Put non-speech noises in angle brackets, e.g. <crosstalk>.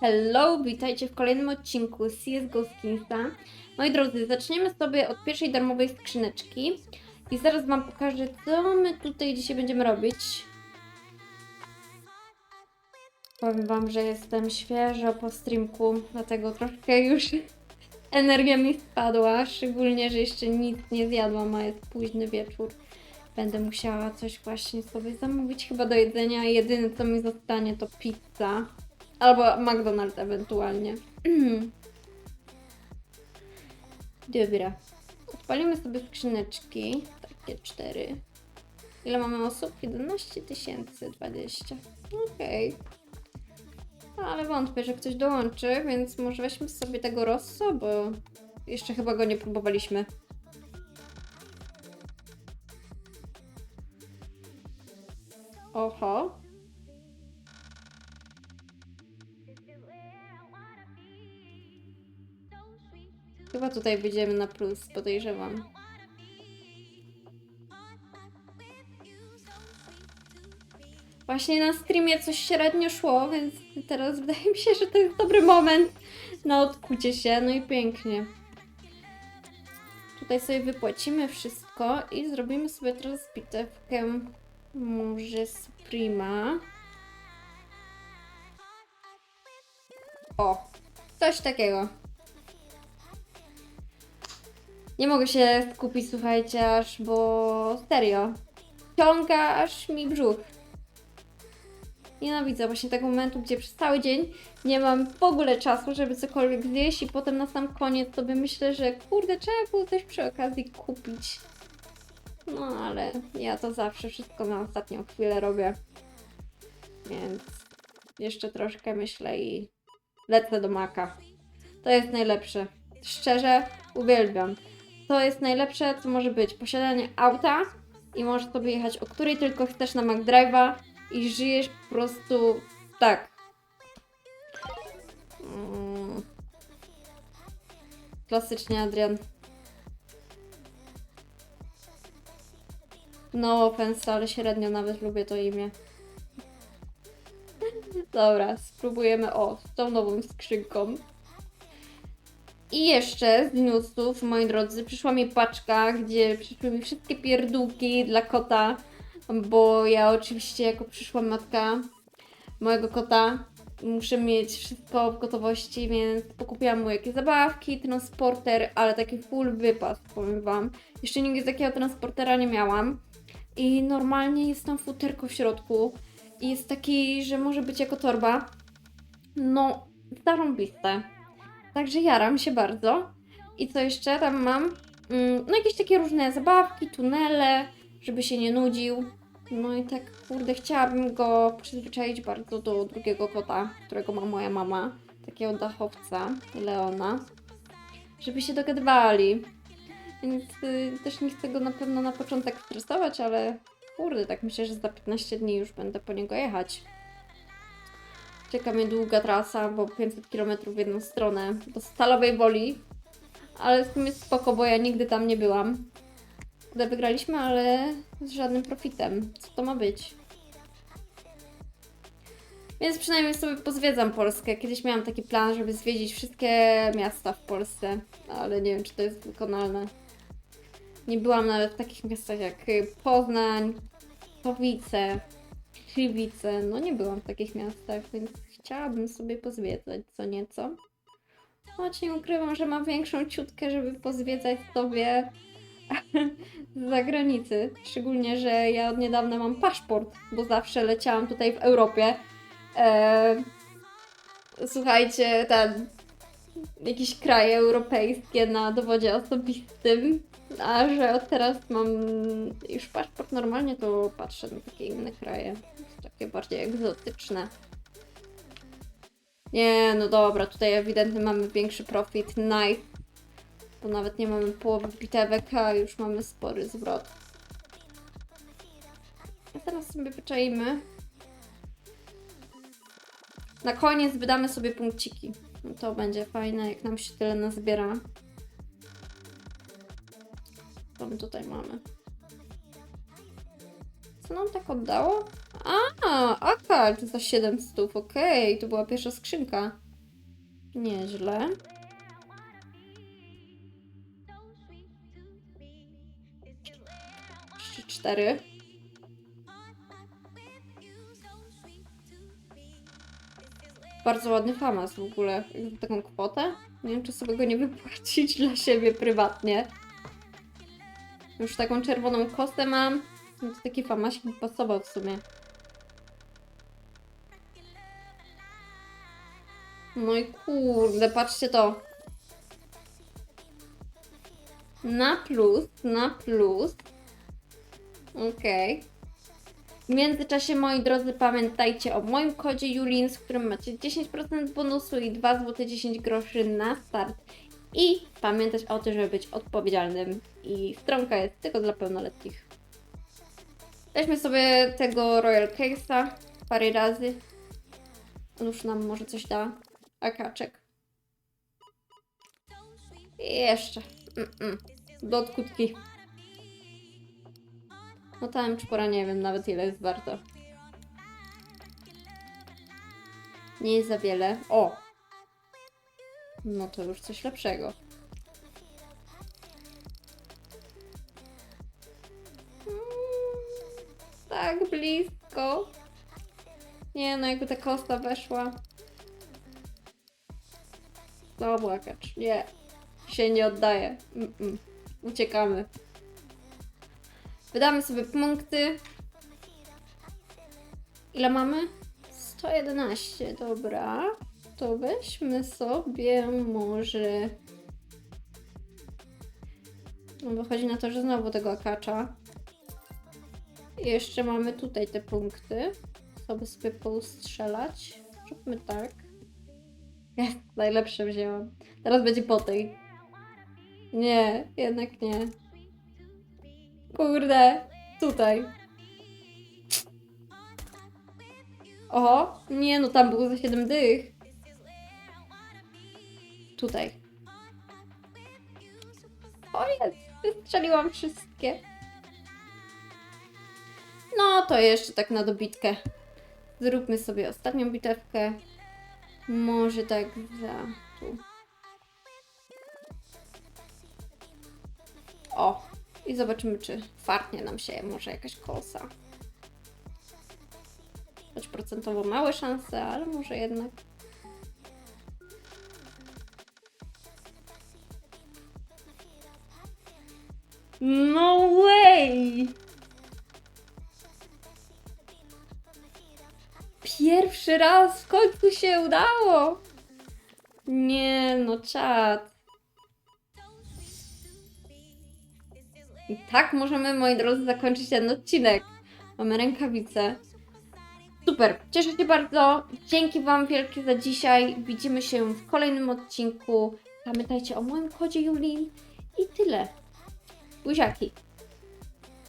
Hello, witajcie w kolejnym odcinku CSGO Skinsa. Moi drodzy, zaczniemy sobie od pierwszej darmowej skrzyneczki i zaraz Wam pokażę, co my tutaj dzisiaj będziemy robić. Powiem Wam, że jestem świeżo po streamku, dlatego troszkę już <laughs> energia mi spadła, szczególnie, że jeszcze nic nie zjadłam, a jest późny wieczór. Będę musiała coś właśnie sobie zamówić chyba do jedzenia. Jedyne co mi zostanie to pizza. Albo McDonald's ewentualnie. <clears throat> Dobra. Odpalimy sobie skrzyneczki. Takie cztery. Ile mamy osób? 11 tysięcy 20. Okej. No, Ale wątpię, że ktoś dołączy, więc może weźmy sobie tego Rosso, bo jeszcze chyba go nie próbowaliśmy. Oho. Chyba tutaj wyjdziemy na plus, podejrzewam. Właśnie na streamie coś średnio szło, więc teraz <laughs> wydaje mi się, że to jest dobry moment na odkucie się. No i pięknie. Tutaj sobie wypłacimy wszystko i zrobimy sobie teraz bitewkę może Suprema. O, coś takiego. Nie mogę się skupić, słuchajcie, aż bo serio. Ciąga aż mi brzuch. Nienawidzę właśnie tego momentu, gdzie przez cały dzień nie mam w ogóle czasu, żeby cokolwiek zjeść i potem na sam koniec sobie myślę, że kurde, trzeba było też przy okazji kupić. No ale ja to zawsze wszystko na ostatnią chwilę robię. Więc jeszcze troszkę myślę i lecę do maka. To jest najlepsze. Szczerze uwielbiam. To jest najlepsze, co może być. Posiadanie auta i możesz sobie jechać o której tylko chcesz na McDrive'a i żyjesz po prostu tak. Mm. Klasycznie Adrian. No offense, ale średnio nawet lubię to imię. Dobra, spróbujemy o, z tą nową skrzynką. I jeszcze z newsów, moi drodzy, przyszła mi paczka, gdzie przyszły mi wszystkie pierdółki dla kota, bo ja oczywiście jako przyszła matka mojego kota muszę mieć wszystko w gotowości, więc pokupiłam mu jakieś zabawki, transporter, ale taki full wypas, powiem Wam. Jeszcze nigdy takiego transportera nie miałam. I normalnie jest tam futerko w środku. I jest taki, że może być jako torba. No, zarąbiste. Także jaram się bardzo. I co jeszcze tam mam? Mm, No jakieś takie różne zabawki, tunele, żeby się nie nudził. No i tak, kurde, chciałabym go przyzwyczaić bardzo do drugiego kota, którego ma moja mama. Takiego dachowca, Leona. Żeby się dogadywali. Więc y, też nie chcę go na pewno na początek stresować, ale kurde, tak myślę, że za 15 dni już będę po niego jechać. Czeka mnie długa trasa, bo 500 km w jedną stronę do Stalowej Woli. Ale w sumie spoko, bo ja nigdy tam nie byłam. Kurde, wygraliśmy, ale z żadnym profitem. Co to ma być? Więc przynajmniej sobie pozwiedzam Polskę. Kiedyś miałam taki plan, żeby zwiedzić wszystkie miasta w Polsce, ale nie wiem, czy to jest wykonalne. Nie byłam nawet w takich miastach jak Poznań, Powice, Gliwice. No nie byłam w takich miastach, więc chciałabym sobie pozwiedzać co nieco. Choć nie ukrywam, że mam większą ciutkę, żeby pozwiedzać sobie <laughs> z zagranicy. Szczególnie, że ja od niedawna mam paszport, bo zawsze leciałam tutaj w Europie. Eee, słuchajcie, ten jakieś kraje europejskie na dowodzie osobistym, a że od teraz mam już paszport normalnie, to patrzę na takie inne kraje, takie bardziej egzotyczne. Nie, no dobra, tutaj ewidentnie mamy większy profit, nice, bo nawet nie mamy połowy bitewek, a już mamy spory zwrot. A teraz sobie wyczaimy. Na koniec wydamy sobie punkciki. No to będzie fajne, jak nam się tyle nazbiera. Co my tutaj mamy? Co nam tak oddało? A, akard za 700, okej, to była pierwsza skrzynka. Nieźle. Trzy, cztery. Bardzo ładny famas w ogóle. Taką kwotę. Nie wiem, czy sobie go nie wypłacić <laughs> dla siebie prywatnie. Już taką czerwoną kostę mam. No to taki famasik mi pasował w sumie. No i kurde, patrzcie to. Na plus, na plus. Okej. W międzyczasie, moi drodzy, pamiętajcie o moim kodzie Julin, z którym macie 10% bonusu i 2 zł 10 groszy na start. I pamiętać o tym, żeby być odpowiedzialnym. I stronka jest tylko dla pełnoletnich. Weźmy sobie tego Royal Case'a parę razy. On już nam może coś da. Akaczek. I jeszcze. Mm-mm. Do odkutki. No ta M4 nie wiem nawet ile jest warta. Nie jest za wiele. O! No to już coś lepszego. Mm, Tak blisko. Nie no, jakby ta kosta weszła. No, błakacz. Nie. Się nie oddaje. Mm-mm. Uciekamy. Wydamy sobie punkty. Ile mamy? 111, dobra. To weźmy sobie może... No wychodzi na to, że znowu tego akacza. I jeszcze mamy tutaj te punkty. Sobie sobie poustrzelać. Zróbmy tak. <laughs> Najlepsze wzięłam. Teraz będzie po tej. Nie, jednak nie. Kurde, tutaj. Oho, nie no, tam było za 7 dych. Tutaj. O jest, wystrzeliłam wszystkie. No to jeszcze tak na dobitkę. Zróbmy sobie ostatnią bitewkę. Może tak za tu. O, i zobaczymy, czy fartnie nam się może jakaś kosa. Choć procentowo małe szanse, ale może jednak. No way! Pierwszy raz w końcu się udało! Nie no, czad. I tak możemy, moi drodzy, zakończyć ten odcinek. Mamy rękawice. Super, cieszę się bardzo. Dzięki Wam wielkie za dzisiaj. Widzimy się w kolejnym odcinku. Pamiętajcie o moim kodzie Julin. I tyle. o aqui.